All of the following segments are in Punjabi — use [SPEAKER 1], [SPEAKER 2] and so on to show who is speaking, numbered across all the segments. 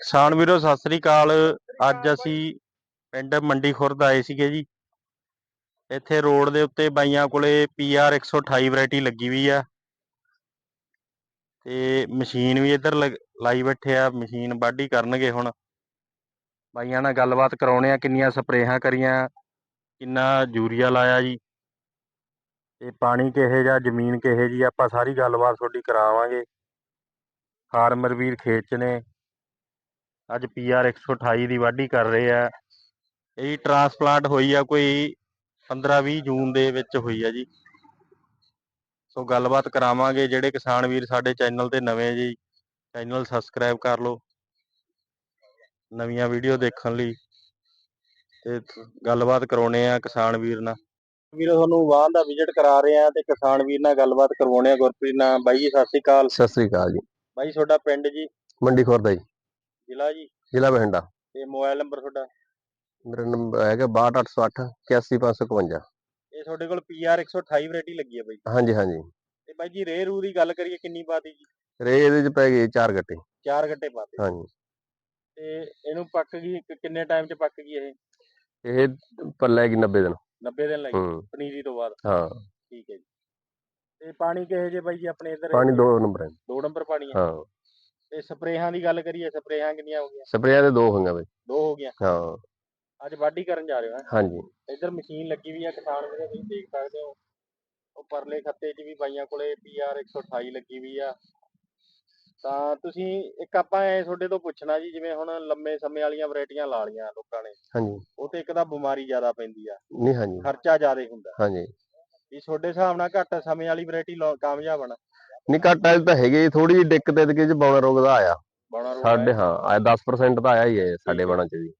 [SPEAKER 1] ਕਿਸਾਨ ਵੀਰੋ ਸਤਿ ਸ੍ਰੀ ਅਕਾਲ। ਅੱਜ ਅਸੀਂ ਪਿੰਡ ਮੰਡੀ ਖੁਰਦ ਆਏ ਸੀਗੇ ਜੀ। ਇੱਥੇ ਰੋਡ ਦੇ ਉੱਤੇ ਬਾਈਆਂ ਕੋਲੇ PR 128 ਵੈਰਾਈਟੀ ਲੱਗੀ ਹੋਈ ਆ। ਤੇ ਮਸ਼ੀਨ ਵੀ ਇੱਧਰ ਲਾਈ ਬੈਠੇ ਆ। ਮਸ਼ੀਨ ਵਾਢੀ ਕਰਨਗੇ ਹੁਣ। ਬਾਈਆਂ ਨਾਲ ਗੱਲਬਾਤ ਕਰਾਉਣੇ ਆ ਕਿੰਨੀਆਂ ਸਪਰੇਹਾਂ ਕਰੀਆਂ ਕਿੰਨਾ ਯੂਰੀਆ ਲਾਇਆ ਜੀ। ਤੇ ਪਾਣੀ ਕਿਹੇ ਜਿਹਾ ਜ਼ਮੀਨ ਕਿਹੇ ਜੀ ਆਪਾਂ ਸਾਰੀ ਗੱਲਬਾਤ ਤੁਹਾਡੀ ਕਰਾਵਾਂਗੇ। ਫਾਰਮਰ ਵੀਰ ਖੇਤ 'ਚ ਨੇ। ਅੱਜ ਪੀਆਰ 128 ਦੀ ਵਾਢੀ ਕਰ ਰਹੇ ਆ। ਇਹ ਟਰਾਂਸਪਲਾਂਟ ਹੋਈ ਆ ਕੋਈ 15-20 ਜੂਨ ਦੇ ਵਿੱਚ ਹੋਈ ਆ ਜੀ। ਸੋ ਗੱਲਬਾਤ ਕਰਾਵਾਂਗੇ। ਜਿਹੜੇ ਕਿਸਾਨ ਵੀਰ ਸਾਡੇ ਚੈਨਲ ਤੇ ਨਵੇਂ ਜੀ ਚੈਨਲ ਸਬਸਕ੍ਰਾਈਬ ਕਰ ਲਓ। ਨਵੀਆਂ ਵੀਡੀਓ ਦੇਖਣ ਲਈ ਤੇ ਗੱਲਬਾਤ ਕਰਾਉਣੇ ਆ ਕਿਸਾਨ ਵੀਰ ਨਾਲ। ਵੀਰੋ ਤੁਹਾਨੂੰ ਵਾਹਨ ਦਾ ਵਿਜ਼ਿਟ ਕਰਾ ਰਹੇ ਆ ਤੇ ਕਿਸਾਨ ਵੀਰ ਨਾਲ ਗੱਲਬਾਤ ਕਰਵਾਉਣੇ ਆ। ਗੁਰਪ੍ਰੀਤ ਨਾਲ ਬਾਈ ਜੀ ਸਤਿ ਸ੍ਰੀ ਅਕਾਲ।
[SPEAKER 2] ਸਤਿ ਸ੍ਰੀ ਅਕਾਲ ਜੀ।
[SPEAKER 1] ਬਾਈ ਤੁਹਾਡਾ ਪਿੰਡ ਜੀ?
[SPEAKER 2] ਮੰਡੀ ਖੁਰਦਾ ਜੀ।
[SPEAKER 1] ਜ਼ਿਲ੍ਹਾ ਜੀ?
[SPEAKER 2] ਜ਼ਿਲ੍ਹਾ ਬਠਿੰਡਾ।
[SPEAKER 1] ਤੇ ਮੋਬਾਈਲ ਨੰਬਰ ਤੁਹਾਡਾ?
[SPEAKER 2] ਮੇਰਾ ਨੰਬਰ ਹੈਗਾ 62808 81552
[SPEAKER 1] ਇਹ ਤੁਹਾਡੇ ਕੋਲ PR 128 ਵੈਰਾਈਟੀ ਲੱਗੀ ਆ ਬਾਈ
[SPEAKER 2] ਹਾਂਜੀ ਹਾਂਜੀ।
[SPEAKER 1] ਤੇ ਬਾਈ ਜੀ ਰੇ ਰੂ ਦੀ ਗੱਲ ਕਰੀਏ ਕਿੰਨੀ ਪਾਤੀ ਜੀ?
[SPEAKER 2] ਰੇ ਇਹਦੇ ਚ ਪੈ ਗਏ ਚਾਰ ਗੱਟੇ।
[SPEAKER 1] ਚਾਰ ਗੱਟੇ ਪਾਤੇ
[SPEAKER 2] ਹਾਂਜੀ।
[SPEAKER 1] ਤੇ ਇਹਨੂੰ ਪੱਕ ਗਈ ਕਿੰਨੇ ਟਾਈਮ ਚ ਪੱਕ ਗਈ ਇਹ?
[SPEAKER 2] ਇਹ ਪੱਲੇ ਗਈ 90 ਦਿਨ।
[SPEAKER 1] 90 ਦਿਨ ਲੱਗੇ। ਪਨੀਰੀ ਤੋਂ ਬਾਅਦ।
[SPEAKER 2] ਹਾਂ।
[SPEAKER 1] ਠੀਕ ਹੈ ਜੀ। ਤੇ ਪਾਣੀ ਕਿਹੋ ਜੇ ਬਾਈ ਜੀ ਆਪਣੇ ਇੱਧਰ?
[SPEAKER 2] ਪਾਣੀ ਦੋ ਨੰਬਰ ਹੈ।
[SPEAKER 1] ਦੋ ਨੰਬਰ ਪਾਣੀ ਹੈ।
[SPEAKER 2] ਹਾਂ।
[SPEAKER 1] ਤੇ ਸਪਰੇਹਾਂ ਦੀ ਗੱਲ ਕਰੀਏ ਸਪਰੇਹਾਂ ਕਿੰਨੀਆਂ ਹੋ ਗਈਆਂ?
[SPEAKER 2] ਸਪਰੇਆਂ ਦੇ ਦੋ ਹੋਈਆਂ ਬਈ।
[SPEAKER 1] ਦੋ ਹੋ ਗਈਆਂ?
[SPEAKER 2] ਹਾਂ।
[SPEAKER 1] ਅੱਜ ਵਾਢੀ ਕਰਨ ਜਾ ਰਹੇ ਹੋ?
[SPEAKER 2] ਹਾਂਜੀ।
[SPEAKER 1] ਇੱਧਰ ਮਸ਼ੀਨ ਲੱਗੀ ਵੀ ਆ ਕਿਸਾਨ ਵੀਰੇ ਤੁਸੀਂ ਦੇਖ ਸਕਦੇ ਹੋ। ਉਹ ਪਰਲੇ ਖੱਤੇ 'ਚ ਵੀ ਬਾਈਆਂ ਕੋਲੇ PR 128 ਲੱਗੀ ਵੀ ਆ। ਤਾਂ ਤੁਸੀਂ ਇੱਕ ਆਪਾਂ ਐ ਤੁਹਾਡੇ ਤੋਂ ਪੁੱਛਣਾ ਜੀ ਜਿਵੇਂ ਹੁਣ ਲੰਮੇ ਸਮੇਂ ਵਾਲੀਆਂ ਵੈਰਾਈਟੀਆਂ ਲਾ ਲੀਆਂ ਲੋਕਾਂ ਨੇ
[SPEAKER 2] ਹਾਂਜੀ।
[SPEAKER 1] ਉਹ ਤੇ ਇੱਕ ਤਾਂ ਬਿਮਾਰੀ ਜ਼ਿਆਦਾ ਪੈਂਦੀ ਆ।
[SPEAKER 2] ਨਹੀਂ ਹਾਂਜੀ।
[SPEAKER 1] ਖਰਚਾ ਜ਼ਿਆਦਾ ਹੁੰਦਾ।
[SPEAKER 2] ਹਾਂਜੀ।
[SPEAKER 1] ਵੀ ਤੁਹਾਡੇ ਹਿਸਾਬ ਨਾਲ ਘੱਟ ਸਮੇਂ ਵਾਲੀ ਵੈਰਾਈਟੀ ਕਾਮਯਾਬ ਬਣਾ
[SPEAKER 2] ਨਹੀਂ ਘੱਟ ਵਾਲੀ ਤਾਂ ਹੈਗੀ ਥੋੜੀ ਜਿਹੀ ਦਿੱਕਤ ਇਹਦੇ ਚ ਬੌਣਾ ਰੋਗ ਦਾ ਆਇਆ।
[SPEAKER 1] ਬਣਾ ਰੋਗ
[SPEAKER 2] ਸਾਡੇ
[SPEAKER 1] ਹੈ।
[SPEAKER 2] ਹਾਂ ਆਇਆ 10% ਤਾਂ ਆਇਆ ਹੀ ਹੈ ਸਾਡੇ
[SPEAKER 1] ਹੈ।
[SPEAKER 2] ਬਣਾ ਚ ਵੀ।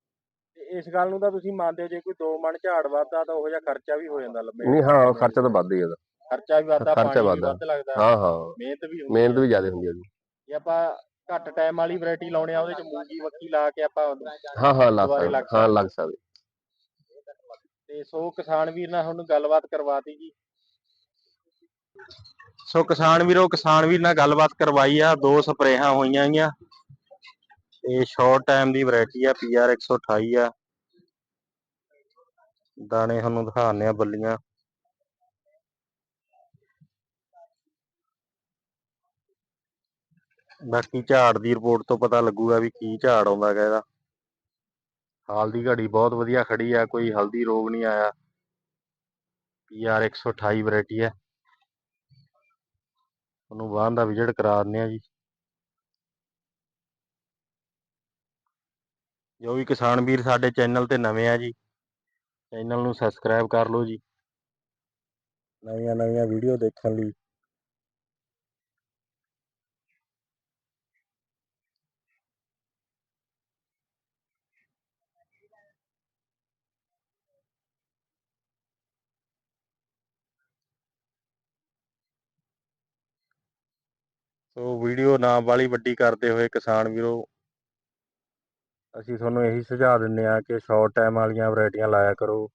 [SPEAKER 1] ਇਸ ਗੱਲ ਨੂੰ ਤਾਂ ਤੁਸੀਂ ਮੰਨਦੇ ਹੋ ਜੇ ਕੋਈ 2 ਮਣ ਝਾੜ ਵੱਧਦਾ ਤਾਂ ਉਹ ਜਿਹਾ ਖਰਚਾ ਵੀ ਹੋ ਜਾਂਦਾ ਲੰਮੇ
[SPEAKER 2] ਨਹੀਂ ਹਾਂ ਖਰਚਾ ਤਾਂ ਵੱਧ ਹੀ ਉਹਦਾ।
[SPEAKER 1] ਖਰਚਾ ਵੀ ਵੱਧਦਾ
[SPEAKER 2] ਖਰਚਾ
[SPEAKER 1] ਪਾਣੀ ਵੀ
[SPEAKER 2] ਵੱਧਦਾ।
[SPEAKER 1] ਵੱਧ ਲੱਗਦਾ।
[SPEAKER 2] ਹਾਂ ਹਾਂ।
[SPEAKER 1] ਮਿਹਨਤ ਵੀ ਹੁੰਦੀ
[SPEAKER 2] ਮਿਹਨਤ
[SPEAKER 1] ਹੈ।
[SPEAKER 2] ਵੀ ਜ਼ਿਆਦਾ ਹੁੰਦੀ ਹੈ ਉਹਦੀ।
[SPEAKER 1] ਜੇ ਆਪਾਂ ਘੱਟ ਟਾਈਮ ਵਾਲੀ ਵੈਰਾਈਟੀ ਲਾਉਣੇ ਆ ਉਹਦੇ ਚ ਮੂੰਗੀ ਮੱਕੀ ਲਾ ਕੇ ਆਪਾਂ
[SPEAKER 2] ਹਾਂ ਹਾਂ ਲੱਗ
[SPEAKER 1] ਦੁਬਾਰੇ
[SPEAKER 2] ਸਕਦਾ ਹਾਂ। ਲੱਗ ਸਕਦਾ।
[SPEAKER 1] ਤੇ ਸੋ ਕਿਸਾਨ ਵੀਰ ਨਾਲ ਤੁਹਾਨੂੰ ਗੱਲਬਾਤ ਕਰਵਾਤੀ ਜੀ। ਸੋ ਕਿਸਾਨ ਵੀਰੋ, ਕਿਸਾਨ ਵੀਰ ਨਾਲ ਗੱਲਬਾਤ ਕਰਵਾਈ ਆ, ਦੋ ਸਪਰੇਹਾਂ ਹੋਈਆਂ ਗੀਆਂ। ਇਹ ਸ਼ਾਰਟ ਟਾਈਮ ਦੀ ਵੈਰਾਈਟੀ ਆ, PR 128 ਆ। ਦਾਣੇ ਤੁਹਾਨੂੰ ਦਿਖਾਉਂਦੇ ਆ ਬੱਲੀਆਂ। ਬਾਕੀ ਝਾੜ ਦੀ ਰਿਪੋਰਟ ਤੋਂ ਪਤਾ ਲੱਗੂਗਾ ਵੀ ਕੀ ਝਾੜ ਆਉਂਦਾ ਹੈਗਾ ਇਹਦਾ। ਹਾਲ ਦੀ ਘੜੀ ਬਹੁਤ ਵਧੀਆ ਖੜੀ ਆ, ਕੋਈ ਹਲਦੀ ਰੋਗ ਨਹੀਂ ਆਇਆ। PR 128 ਵੈਰਾਈਟੀ ਹੈ ਉਹਨੂੰ ਵਾਹਨ ਦਾ ਵਿਜ਼ਿਟ ਕਰਾ ਦਿੰਦੇ ਆ ਜੀ। ਜੋ ਵੀ ਕਿਸਾਨ ਵੀਰ ਸਾਡੇ ਚੈਨਲ ਤੇ ਨਵੇਂ ਆ ਜੀ, ਚੈਨਲ ਨੂੰ ਸਬਸਕ੍ਰਾਈਬ ਕਰ ਲਓ ਜੀ। ਨਵੀਆਂ ਨਵੀਆਂ ਵੀਡੀਓ ਦੇਖਣ ਲਈ। ਸੋ ਵੀਡੀਓ ਨਾ ਵਾਲੀ ਵੱਡੀ ਕਰਦੇ ਹੋਏ ਕਿਸਾਨ ਵੀਰੋ, ਅਸੀਂ ਤੁਹਾਨੂੰ ਇਹੀ ਸੁਝਾਅ ਦਿੰਦੇ ਆ ਕਿ ਸ਼ਾਰਟ ਟਾਈਮ ਵਾਲੀਆਂ ਵੈਰਾਈਟੀਆਂ ਲਾਇਆ ਕਰੋ,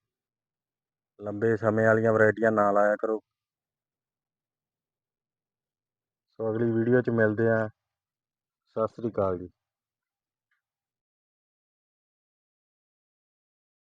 [SPEAKER 1] ਲੰਬੇ ਸਮੇਂ ਵਾਲੀਆਂ ਵੈਰਾਈਟੀਆਂ ਨਾ ਲਾਇਆ ਕਰੋ। ਸੋ ਅਗਲੀ ਵੀਡੀਓ 'ਚ ਮਿਲਦੇ ਆ ਸਤਿ ਸ੍ਰੀ ਅਕਾਲ ਜੀ।